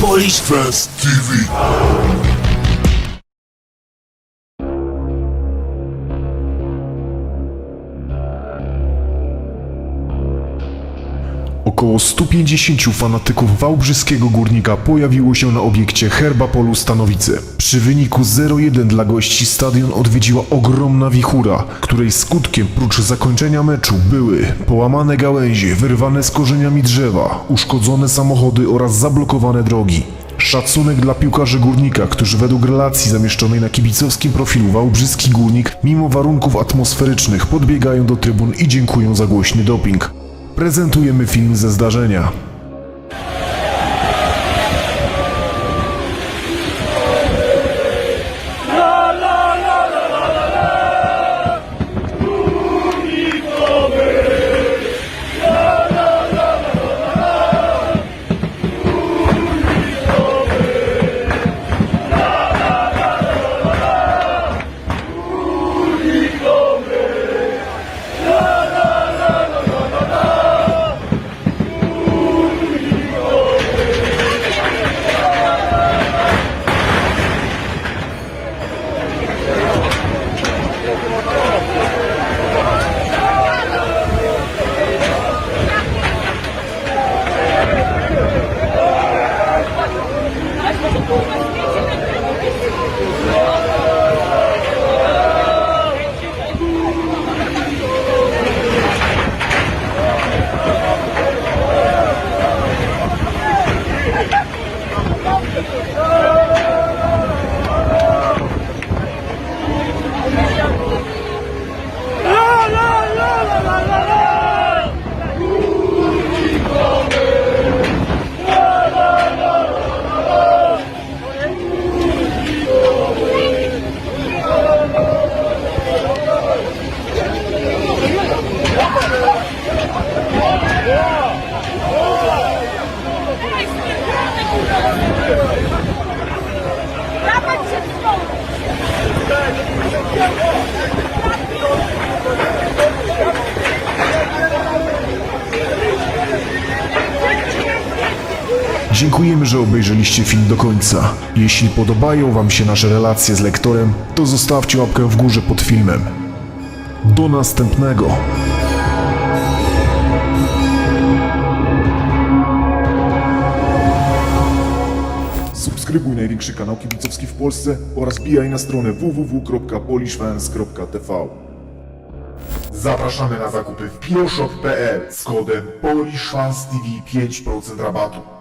Polish Fans TV. Około 150 fanatyków wałbrzyskiego górnika pojawiło się na obiekcie Herbapolu Stanowice. Przy wyniku 0-1 dla gości stadion odwiedziła ogromna wichura, której skutkiem prócz zakończenia meczu były połamane gałęzie, wyrwane z korzeniami drzewa, uszkodzone samochody oraz zablokowane drogi. Szacunek dla piłkarzy Górnika, którzy według relacji zamieszczonej na kibicowskim profilu Wałbrzyski Górnik, mimo warunków atmosferycznych podbiegają do trybun i dziękują za głośny doping. Prezentujemy film ze zdarzenia. Brasil! Dziękujemy, że obejrzeliście film do końca. Jeśli podobają Wam się nasze relacje z lektorem, to zostawcie łapkę w górze pod filmem. Do następnego! Subskrybuj największy kanał kibicowski w Polsce oraz bijaj na stronę www.polishfans.tv Zapraszamy na zakupy w bioshop.pl z kodem PolishFansTV 5% rabatu.